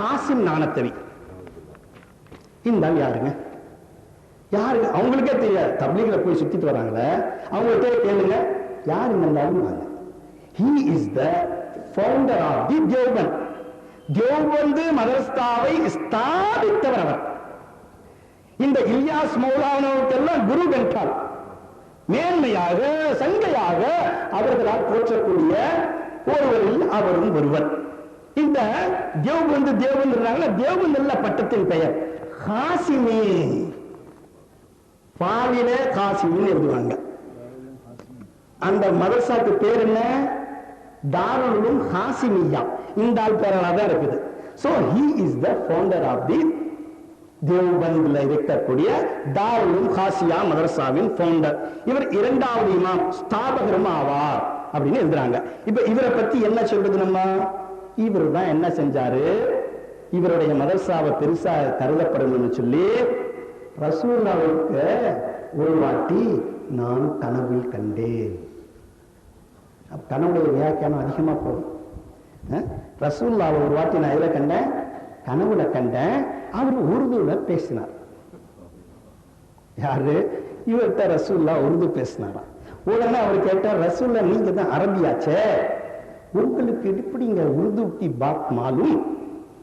ஹாசிம் நாணத்தவி இந்த யாருங்க? யாருங்க யாரு? அவங்களுக்கே தெரியாது. தப்லீக்ல போய் சுத்திட்டு வராங்களே. அவங்கள்ட்ட கேளுங்க. யார் இந்த ஆளுங்க? He is the founder of the தேவன் தேவந்து மதரஸ்தாவை ஸ்தாபித்தவர் அவர். இந்த இலியாஸ் மௌலானவுக்கெல்லாம் குரு வென்றால் மேன்மையாக சங்கையாக அவர்களால் போற்றக்கூடிய ஒருவரில் அவரும் ஒருவர். இந்த தேவபந்து தேவன் தேவன் பட்டத்தின் பெயர். காசிமி. பாலின காசிமின்னு எழுதுவாங்க. அந்த மதரசாக்கு பேர் என்ன? தாருலும் ஹாசிமியா இந்த ஆள் பேரால தான் இருக்குது. So he is the founder of the தேவ்பந்தில் இருக்கக்கூடிய தாருலும் ஹாசியா மதரசாவின் ஃபவுண்டர் இவர் இரண்டாவது இமாம் ஸ்தாபகரும் ஆவார் அப்படின்னு எழுதுறாங்க. இப்ப இவரை பத்தி என்ன சொல்றது நம்ம? இவர் தான் என்ன செஞ்சாரு? இவருடைய மதரசாவை பெருசா கருதப்படணும்னு சொல்லி ரசூல்லாவுக்கு ஒரு வாட்டி நான் கனவில் கண்டேன். கனவுடைய வியாக்கியானம் அதிகமா போகும். ரசூல்லாவை ஒரு வாட்டி நான் எதில் கண்டேன்? கனவுல கண்டேன். அவர் உருதுல பேசினார். யாரு? இவர்கிட்ட ரசூல்லா உருது பேசினாராம். உடனே அவர் கேட்டார் ரசூல்லா நீங்க தான் அரபியாச்சே. உங்களுக்கு எப்படிங்க உருது கி பாத் மாலும்?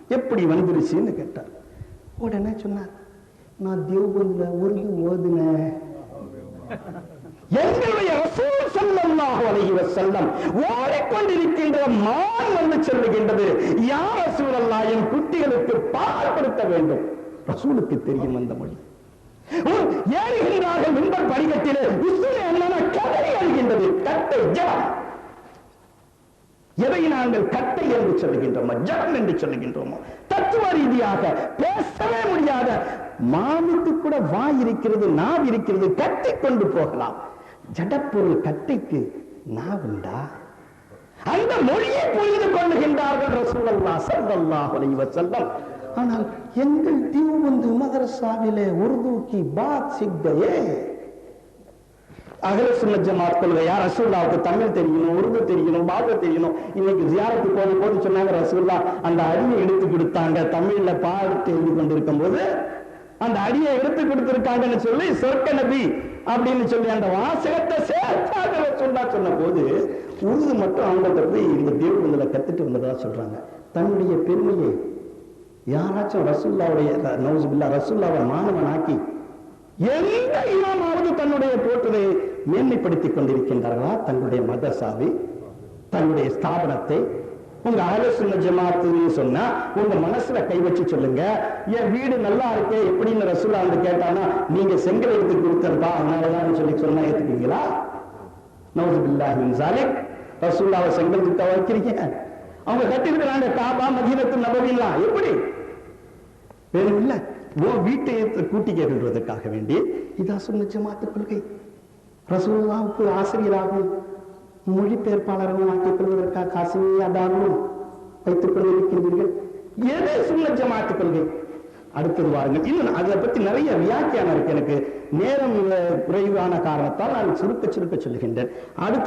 எப்படி வந்துருச்சுன்னு கேட்டார். உடனே சொன்னார் நான் தேவபந்துல உருது ஓதுனேன் எங்களுடைய ரசூல் ஸல்லல்லாஹு அலைஹி வஸல்லம் ஓடிக்கொண்டிருக்கின்ற மான் வந்து சொல்லுகின்றது. யார் ரசூலல்லாஹ் என் குட்டிகளுக்கு பால் கொடுக்க வேண்டும். ரசூலுக்கு தெரியும் அந்த மொழி. உம், ஏறுகின்றார்கள் மின்பர் படிக்கட்டிலே உசுரை என்னென்ன கதறி அழுகின்றது கட்டை ஜலம் எதை நாங்கள் கட்டை என்று சொல்லுகின்றோமோ ஜடம் என்று சொல்லுகின்றோமோ தத்துவ ரீதியாக பேசவே முடியாத மாவுக்கு கூட வாய் இருக்கிறது நாவ் இருக்கிறது கட்டி கொண்டு போகலாம். ஜடப்பொருள் கட்டைக்கு நாவுண்டா? அந்த மொழியை புரிந்து கொள்ளுகின்றார்கள் ரசூலுல்லாஹ் ஸல்லல்லாஹு அலைஹி ஆனால் எங்கள் தீவுபந்து மதரசாவிலே உருது பாத் சிக்கையே அகல சுன்ன ஜமாத் கொள்கையா ரசூல்லாவுக்கு தமிழ் தெரியணும் உருது தெரியணும் பாக தெரியணும் இன்னைக்கு ஜியாரத்து போன போது சொன்னாங்க ரசூல்லா அந்த அடியை எடுத்து கொடுத்தாங்க. தமிழ்ல பாட்டு எழுதி கொண்டிருக்கும் போது அந்த அடியை எடுத்து கொடுத்திருக்காங்கன்னு சொல்லி சொர்க்க நபி அப்படின்னு சொல்லி அந்த வாசகத்தை சேர்த்தாக சொன்னா சொன்ன போது உருது மட்டும் அவங்கள்ட்ட போய் இந்த தேவபந்தில கத்துட்டு வந்ததா சொல்றாங்க. தன்னுடைய பெருமையை யாராச்சும் ரசூல்லாவுடைய நவுசுபில்லா ரசூல்லாவை மாணவனாக்கி எந்த இமாமாவது மேன்மைப்படுத்திக் கொண்டிருக்கின்றார்களா? தங்களுடைய மதசாவை தங்களுடைய ஸ்தாபனத்தை. உங்க அகலசுன்ன ஜமாத்துன்னு சொன்னா உங்க மனசுல கை வச்சு சொல்லுங்க. என் வீடு நல்லா இருக்கே எப்படின்னு ரசூலா வந்து கேட்டானா நீங்க செங்கல் எடுத்து கொடுத்தப்பா அதனாலதான் சொல்லி சொன்னா ஏத்துக்கீங்களா நவசு பில்லாஹின் மின் ரசூல்லாவை செங்கல் திட்ட வைக்கிறீங்க அவங்க கட்டிருக்கிறாங்க காபா மதீனத்து நபவில்லாம் எப்படி? வேணும் இல்ல. உன் வீட்டை கூட்டி கேட்கின்றதற்காக வேண்டி இதா சொன்ன ஜமாத்து கொள்கை. ரசூல்லாவுக்கு ஆசிரியராகவும் மொழிபெயர்ப்பாளராகவும் ஆக்கிக் கொள்வதற்காக காசிமியா அதாகவும் வைத்துக் கொண்டிருக்கின்றீர்கள் ஏதே சுன்ன ஜமாத்து கொள்கை. அடுத்தது வாருங்கள் இன்னும் அதை பத்தி நிறைய வியாக்கியானம் இருக்கு எனக்கு. நேரம் குறைவான காரணத்தால் நான் சுருக்க சுருக்க சொல்லுகின்றேன். அடுத்த